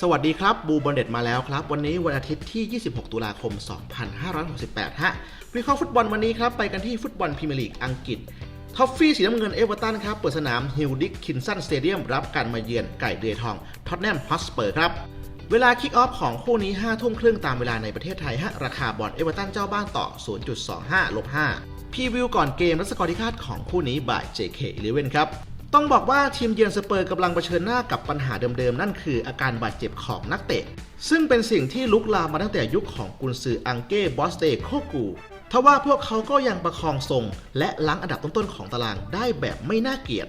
สวัสดีครับบูบอลเด็ดมาแล้วครับ วันนี้วันอาทิตย์ที่ 26 ตุลาคม 2568 ฮะวิเคราะห์ฟุตบอลวันนี้ครับ ไปกันที่ฟุตบอลพรีเมียร์ลีกอังกฤษท็อฟฟี่สีน้ำเงินเอเวอร์ตันครับ เปิดสนามฮิลดิกคินสันสเตเดียมรับการมาเยือนไก่เดือยทองท็อตแนมฮอสเปอร์ครับ เวลาคิกออฟของคู่นี้ 5 ทุ่มครึ่งตามเวลาในประเทศไทยฮะราคาบอลเอเวอร์ตันเจ้าบ้านต่อ 0.25ลบ5พรีวิวก่อนเกมและสกอร์ที่คาดของคู่นี้บ่าย JK11 ครับ ต้องบอกว่าทีมเยือนสเปอร์กำลังเผชิญหน้ากับปัญหาเดิมๆ นั่นคืออาการบาดเจ็บของนักเตะ ซึ่งเป็นสิ่งที่ลุกลามมาตั้งแต่ยุคของกุนซืออังเก้บอสเตโคกูทว่าพวกเขาก็ยังประคองทรง และล้างอันดับต้นๆของตารางได้แบบไม่น่าเกลียด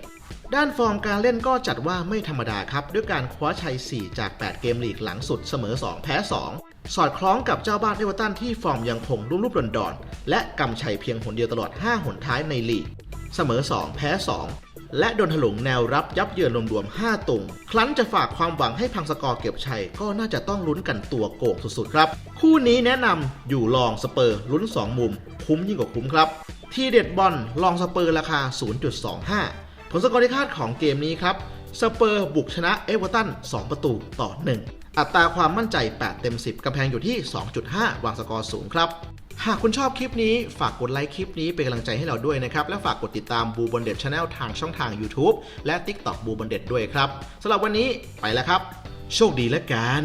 ด้านฟอร์มการเล่นก็จัดว่าไม่ธรรมดาครับ ด้วยการคว้าชัย 4 จาก 8 เกมลีกหลังสุดเสมอ 2 แพ้ 2 สอดคล้องกับเจ้าบ้านเอเวอร์ตันที่ฟอร์มยังคงรุ่มรุ่มดอน และกำชัยเพียงหนเดียวตลอด 5 หนท้ายในลีก เสมอ 2 แพ้ 2 และโดนถลุงแนวรับยับเยินรวมๆ5ตุงครั้นจะฝากความหวังให้พังสกอร์เก็บชัย ก็น่าจะต้องลุ้นกันตัวโก่งสุดๆครับ คู่นี้แนะนำอยู่ลองสเปอร์ลุ้น 2 มุม คุ้มยิ่งกว่าคุ้มครับ ทีเด็ดบอลลองสเปอร์ราคา 0.25 ผลสกอร์ที่คาดของเกมนี้ครับสเปอร์บุกชนะเอเวอร์ตัน2ประตูต่อ 1 อัตราความมั่นใจ 8 เต็ม 10 กำแพงอยู่ที่ 2.5 วางสกอร์สูงครับ หากคุณชอบคลิปนี้ ฝากกดไลค์คลิปนี้เป็นกำลังใจให้เราด้วยนะครับ และฝากกดติดตามบูบอลเด็ดชาแนลทางช่องทาง YouTube และ TikTok บูบอลเด็ดด้วยครับสำหรับวันนี้ไปแล้วครับ โชคดีและกัน